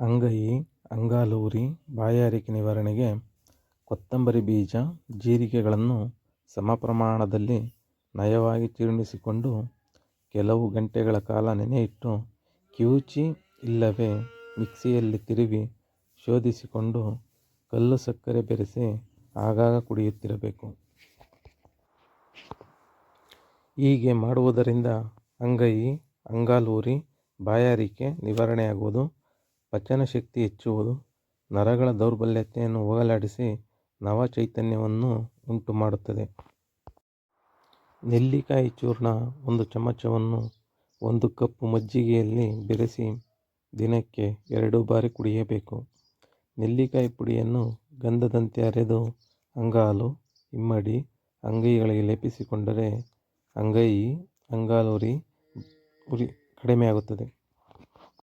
ಅಂಗೈ, ಅಂಗಾಲೂರಿ, ಬಾಯಾರಿಕೆ ನಿವಾರಣೆಗೆ ಕೊತ್ತಂಬರಿ ಬೀಜ, ಜೀರಿಗೆಗಳನ್ನು ಸಮ ಪ್ರಮಾಣದಲ್ಲಿ ನಯವಾಗಿ ಚೀರ್ಣಿಸಿಕೊಂಡು ಕೆಲವು ಗಂಟೆಗಳ ಕಾಲ ನೆನೆಯಿಟ್ಟು ಕಿವುಚಿ ಇಲ್ಲವೇ ಮಿಕ್ಸಿಯಲ್ಲಿ ತಿರುವಿ ಶೋಧಿಸಿಕೊಂಡು ಕಲ್ಲು ಸಕ್ಕರೆ ಬೆರೆಸಿ ಆಗಾಗ ಕುಡಿಯುತ್ತಿರಬೇಕು. ಹೀಗೆ ಮಾಡುವುದರಿಂದ ಅಂಗೈ, ಅಂಗಾಲೂರಿ, ಬಾಯಾರಿಕೆ ನಿವಾರಣೆಯಾಗುವುದು ಪಚನಶಕ್ತಿ ಹೆಚ್ಚುವುದು ನರಗಳ ದೌರ್ಬಲ್ಯತೆಯನ್ನು ಹೋಗಲಾಡಿಸಿ ನವ ಚೈತನ್ಯವನ್ನು ಉಂಟು ಮಾಡುತ್ತದೆ. ನೆಲ್ಲಿಕಾಯಿ ಚೂರ್ಣ ಒಂದು ಚಮಚವನ್ನು ಒಂದು ಕಪ್ ಮಜ್ಜಿಗೆಯಲ್ಲಿ ಬೆರೆಸಿ ದಿನಕ್ಕೆ ಎರಡು ಬಾರಿ ಕುಡಿಯಬೇಕು. ನೆಲ್ಲಿಕಾಯಿ ಪುಡಿಯನ್ನು ಗಂಧದಂತೆ ಅರೆದು ಅಂಗಾಲು, ಇಮ್ಮಡಿ ಅಂಗೈಗಳಿಗೆ ಲೇಪಿಸಿಕೊಂಡರೆ ಅಂಗೈ ಅಂಗಾಲು ಉರಿ ಕಡಿಮೆಯಾಗುತ್ತದೆ.